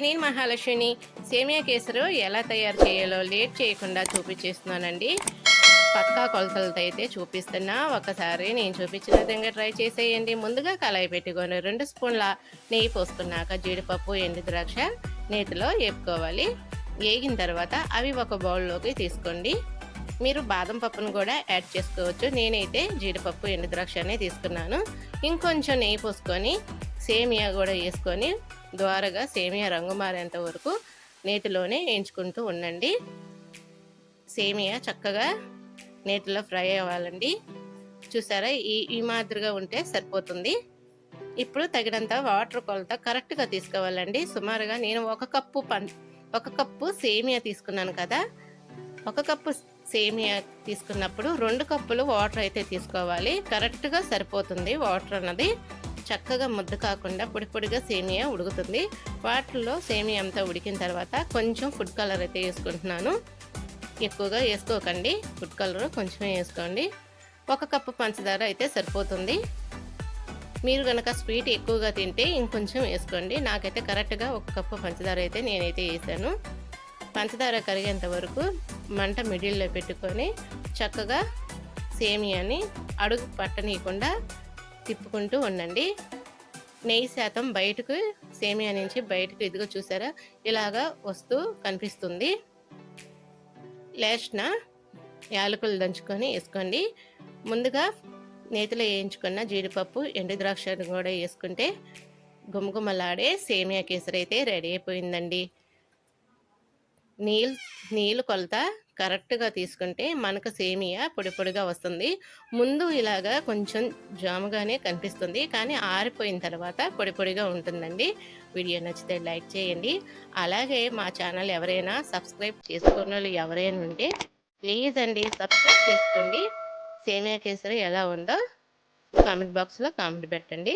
నేను మహాలక్ష్మిని సేమియా కేసరు ఎలా తయారు చేయాలో లేట్ చేయకుండా చూపించేస్తున్నానండి. పక్కా కొలతలతో అయితే చూపిస్తున్నా. ఒకసారి నేను చూపించిన విధంగా ట్రై చేసేయండి. ముందుగా కళాయి పెట్టుకొని రెండు స్పూన్ల నెయ్యి పోసుకున్నాక జీడిపప్పు ఎండు ద్రాక్ష నేతిలో వేపుకోవాలి. వేగిన తర్వాత అవి ఒక బౌల్లోకి తీసుకోండి. మీరు బాదం పప్పును కూడా యాడ్ చేసుకోవచ్చు. నేనైతే జీడిపప్పు ఎండుద్రాక్ష తీసుకున్నాను. ఇంకొంచెం నెయ్యి పోసుకొని సేమియా కూడా వేసుకొని ద్వారగా సేమియా రంగు మారేంత వరకు నేతిలోనే వేయించుకుంటూ ఉండండి. సేమియా చక్కగా నేతిలో ఫ్రై అవ్వాలండి. చూసారా? ఈ ఈ మాదిరిగా ఉంటే సరిపోతుంది. ఇప్పుడు తగినంత వాటర్ కొలత కరెక్ట్గా తీసుకోవాలండి. సుమారుగా నేను ఒక కప్పు పం ఒక కప్పు సేమియా తీసుకున్నాను కదా? ఒక కప్పు సేమియా తీసుకున్నప్పుడు రెండు కప్పులు వాటర్ అయితే తీసుకోవాలి. కరెక్ట్గా సరిపోతుంది వాటర్ అన్నది. చక్కగా ముద్ద కాకుండా పొడి పొడిగా సేమియా ఉడుకుతుంది. వాటర్లో సేమియా అంతా ఉడికిన తర్వాత కొంచెం ఫుడ్ కలర్ అయితే వేసుకుంటున్నాను. ఎక్కువగా వేసుకోకండి. ఫుడ్ కలర్ కొంచెమే వేసుకోండి. ఒక కప్పు పంచదార అయితే సరిపోతుంది. మీరు కనుక స్వీట్ ఎక్కువగా తింటే ఇంకొంచెం వేసుకోండి. నాకైతే కరెక్ట్గా ఒక కప్పు పంచదార అయితే నేనైతే వేసాను. పంచదార కరిగేంత వరకు మంట మిడిల్లో పెట్టుకొని చక్కగా సేమియాని అడుగు పట్టనీయకుండా తిప్పుకుంటూ ఉండండి. నెయ్యి శాతం బయటకు సేమియా నుంచి బయటకు ఇదిగో చూసారా? ఇలాగా వస్తూ కనిపిస్తుంది. లేచిన యాలకులు దంచుకొని వేసుకోండి. ముందుగా నేతిలో వేయించుకున్న జీడిపప్పు ఎండు ద్రాక్షను కూడా వేసుకుంటే గుమగుమలాడే సేమియా కేసరి అయితే రెడీ అయిపోయిందండి. నీళ్ళు నీళ్ళు కొలత కరెక్ట్గా తీసుకుంటే మనకు సేమియా పొడి పొడిగా వస్తుంది. ముందు ఇలాగా కొంచెం జాముగానే కనిపిస్తుంది. కానీ ఆరిపోయిన తర్వాత పొడి పొడిగా ఉంటుందండి. వీడియో నచ్చితే లైక్ చేయండి. అలాగే మా ఛానల్ ఎవరైనా సబ్స్క్రైబ్ చేసుకున్న వాళ్ళు ఎవరైనా ఉంటే ప్లీజ్ అండి సబ్స్క్రైబ్ చేసుకోండి. సేమియా కేసరి ఎలా ఉందో కామెంట్ బాక్స్లో కామెంట్ పెట్టండి.